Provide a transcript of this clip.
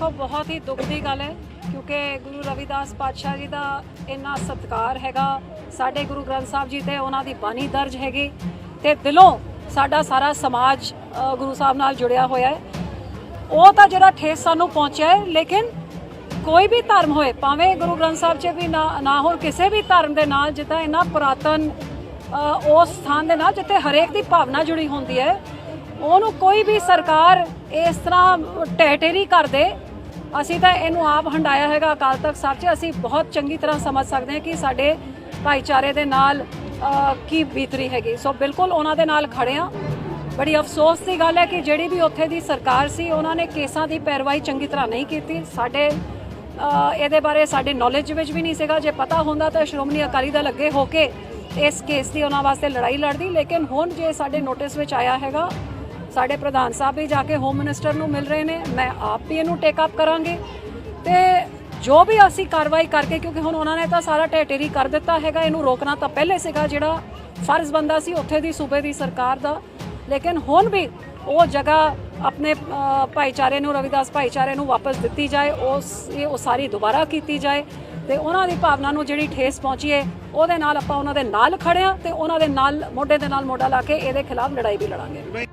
ਦੇਖੋ, ਬਹੁਤ ਹੀ ਦੁੱਖ ਦੀ ਗੱਲ ਹੈ, ਕਿਉਂਕਿ ਗੁਰੂ ਰਵਿਦਾਸ ਪਾਤਸ਼ਾਹ ਜੀ ਦਾ ਇੰਨਾ ਸਤਿਕਾਰ ਹੈਗਾ, ਸਾਡੇ ਗੁਰੂ ਗ੍ਰੰਥ ਸਾਹਿਬ ਜੀ ਤੇ ਉਹਨਾਂ ਦੀ ਬਾਣੀ ਦਰਜ ਹੈਗੀ ਤੇ ਦਿਲੋਂ ਸਾਡਾ ਸਾਰਾ ਸਮਾਜ ਗੁਰੂ ਸਾਹਿਬ ਨਾਲ ਜੁੜਿਆ ਹੋਇਆ ਹੈ। ਉਹ ਤਾਂ ਜਿਹੜਾ ਠੇਸ ਸਾਨੂੰ ਪਹੁੰਚਿਆ ਹੈ, ਲੇਕਿਨ ਕੋਈ ਵੀ ਧਰਮ ਹੋਏ, ਭਾਵੇਂ ਗੁਰੂ ਗ੍ਰੰਥ ਸਾਹਿਬ 'ਚ ਵੀ ਨਾ ਨਾ ਹੋਰ ਕਿਸੇ ਵੀ ਧਰਮ ਦੇ ਨਾਲ ਜਿੱਦਾਂ ਇੰਨਾ ਪੁਰਾਤਨ ਉਸ ਸਥਾਨ ਦੇ ਨਾਲ ਜਿੱਥੇ ਹਰੇਕ ਦੀ ਭਾਵਨਾ ਜੁੜੀ ਹੁੰਦੀ ਹੈ, ਉਹਨੂੰ ਕੋਈ ਵੀ ਸਰਕਾਰ ਇਸ ਤਰ੍ਹਾਂ ਟਹਿਟੇਰੀ ਕਰ ਦੇ ਅਸੀਂ ਤਾਂ ਇਹਨੂੰ ਆਪ ਹੰਡਾਇਆ ਹੈਗਾ ਅਕਾਲ ਤਖਤ ਸਾਹਿਬ 'ਚ ਅਸੀਂ ਬਹੁਤ ਚੰਗੀ ਤਰ੍ਹਾਂ ਸਮਝ ਸਕਦੇ ਹਾਂ ਕਿ ਸਾਡੇ ਭਾਈਚਾਰੇ ਦੇ ਨਾਲ ਕੀ ਬੀਤਰੀ ਹੈਗੀ। ਸੋ ਬਿਲਕੁਲ ਉਹਨਾਂ ਦੇ ਨਾਲ ਖੜੇ ਹਾਂ। ਬੜੀ ਅਫਸੋਸ ਦੀ ਗੱਲ ਹੈ ਕਿ ਜਿਹੜੀ ਵੀ ਉੱਥੇ ਦੀ ਸਰਕਾਰ ਸੀ, ਉਹਨਾਂ ਨੇ ਕੇਸਾਂ ਦੀ ਪੈਰਵਾਈ ਚੰਗੀ ਤਰ੍ਹਾਂ ਨਹੀਂ ਕੀਤੀ। ਸਾਡੇ ਇਹਦੇ ਬਾਰੇ ਸਾਡੇ ਨੌਲੇਜ ਵਿੱਚ ਵੀ ਨਹੀਂ ਸੀਗਾ। ਜੇ ਪਤਾ ਹੁੰਦਾ ਤਾਂ ਸ਼੍ਰੋਮਣੀ ਅਕਾਲੀ ਦਲ ਅੱਗੇ ਹੋ ਕੇ ਇਸ ਕੇਸ ਦੀ ਉਹਨਾਂ ਵਾਸਤੇ ਲੜਾਈ ਲੜਦੀ। ਲੇਕਿਨ ਹੁਣ ਜੇ ਸਾਡੇ ਨੋਟਿਸ ਵਿੱਚ ਆਇਆ ਹੈਗਾ ਸਾਡੇ ਪ੍ਰਧਾਨ ਸਾਹਿਬ ਵੀ ਜਾ ਕੇ ਹੋਮ ਮਿਨਿਸਟਰ ਨੂੰ ਮਿਲ ਰਹੇ ਨੇ। ਮੈਂ ਆਪ ਵੀ ਇਹਨੂੰ ਟੇਕ ਅਪ ਕਰਾਂਗੇ। ਤੇ ਜੋ ਵੀ ਅਸੀਂ ਕਾਰਵਾਈ ਕਰਕੇ, ਕਿਉਂਕਿ ਹੁਣ ਉਹਨਾਂ ਨੇ ਤਾਂ ਸਾਰਾ ਟੈਟੇਰੀ ਕਰ ਦਿੱਤਾ ਹੈਗਾ, ਇਹਨੂੰ ਰੋਕਣਾ ਤਾਂ ਪਹਿਲੇ ਸੀਗਾ ਜਿਹੜਾ ਫਰਜ਼ ਬੰਦਾ ਸੀ, ਉੱਥੇ ਦੀ ਸੂਬੇ ਦੀ ਸਰਕਾਰ ਦਾ। ਲੇਕਿਨ ਹੁਣ ਵੀ ਉਹ ਜਗ੍ਹਾ ਆਪਣੇ ਭਾਈਚਾਰੇ ਨੂੰ, ਰਵਿਦਾਸ ਭਾਈਚਾਰੇ ਨੂੰ ਵਾਪਸ ਦਿੱਤੀ ਜਾਏ, ਉਸ, ਇਹ ਉਹ ਸਾਰੀ ਦੁਬਾਰਾ ਕੀਤੀ ਜਾਏ। ਤੇ ਉਹਨਾਂ ਦੀ ਭਾਵਨਾ ਨੂੰ ਜਿਹੜੀ ਠੇਸ ਪਹੁੰਚੀ ਹੈ ਉਹਦੇ ਨਾਲ ਆਪਾਂ ਉਹਨਾਂ ਦੇ ਨਾਲ ਖੜੇ ਹਾਂ ਤੇ ਉਹਨਾਂ ਦੇ ਨਾਲ, ਮੋਢੇ ਦੇ ਨਾਲ ਮੋਢਾ ਲਾ ਕੇ ਇਹਦੇ ਖਿਲਾਫ ਲੜਾਈ ਵੀ ਲੜਾਂਗੇ।